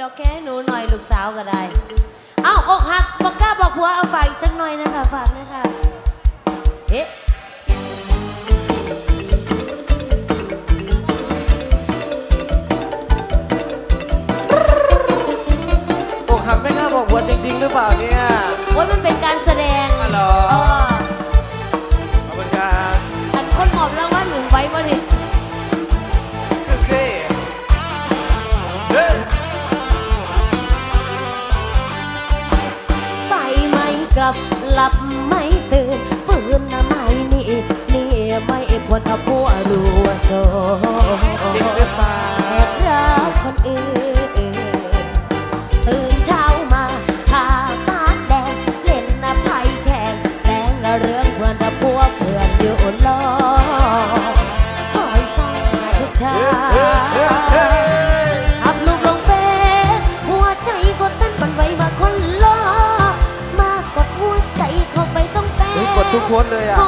ดอกแค่หนูหน่อยลูกสาวก็ได้ เอาอกหักบอกกล้าบอกผัวเอาฝากอีกสักหน่อยนะคะฝากนะคะเอ๊ะอกหักไม่กล้าบอกวันจริง ๆ หรือเปล่าเนี่ยว่ามันเป็นการแสดงอ๋อเหรอเออขอบคุณครับอันคนหอบรางวัลหนึ่งไว้บ่นี่ ลับหลับไม่ตื่นฟื้นนะไม่นี่นี่ไม่พ้นกับผัวรัวโซจริงหรือเปล่ารักคนอื่นตื่นเช้ามาทาปากแดงเล่นนะไพ่แข่งแดงละเรื่องเพื่อนกับพวกเพื่อนอยู่รอ คนเลยอะ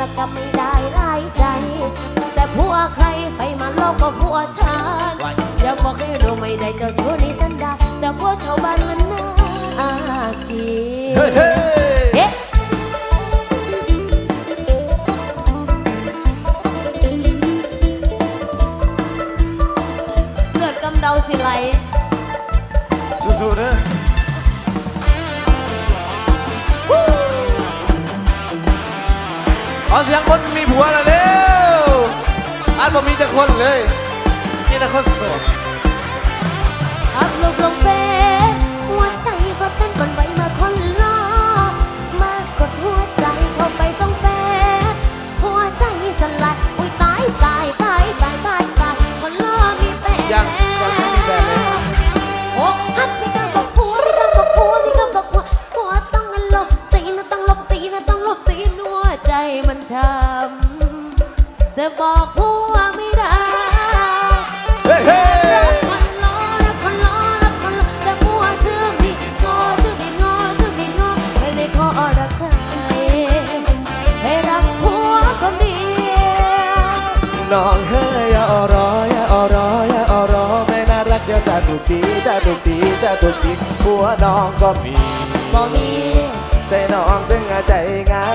เจ้าชู้และก็ไม่ได้ร้ายใจ แต่ผัวใครใครมาโลกก็ผัวฉันอยากบอกให้รู้ไม่ได้เจ้าชู้ในสันดานแต่ผัวชาวบ้านมันน่าเกลียเฮ้ยดเฮ้ยเอ๊ะเลือดกำเดาสิไหลสู้ๆเด้อ ขอเสียงคนมีผัวหน่ยเร็วอันผมมีแต่คนเลย มีแต่คนโสด อัพลงลงเฟซ จะบอกผัวไม่ได้เฮ้ยเฮ้ยรักคนรอรักคนรอรักคนรอแต่ผัวเธอมีงอเธอมีงอเธอมีงอไม่ได้ขอรักใครให้รักผัวคนเดียวน้องเฮ้ยอย่าออรออย่าออรออย่าออรอไม่น่ารักเดี๋ยวจะถูกตีจะถูกตีจะถูกตีผัวน้องก็มีบ่มีใส่น้องตึงใจง่า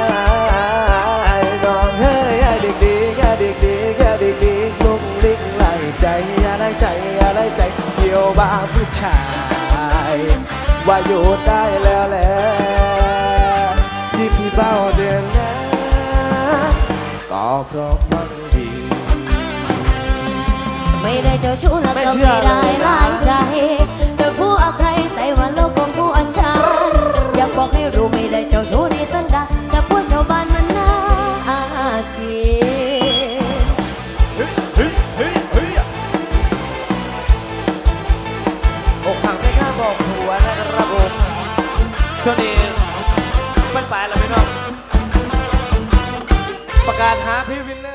บ้าผู้ชาย ว่าอยู่ได้แล้วแหละที่พี่เบ้าเดือนนะก็เพราะมันดี ไม่ได้เจ้าชู้แล้วไม่ก็เชื่ไม่อได้เลยนะหลายใจ แต่ผัวใครใส่ว่าโลก ช่วงนี้มันไปแล้วพี่น้องประกาศหาพี่วินเนอร์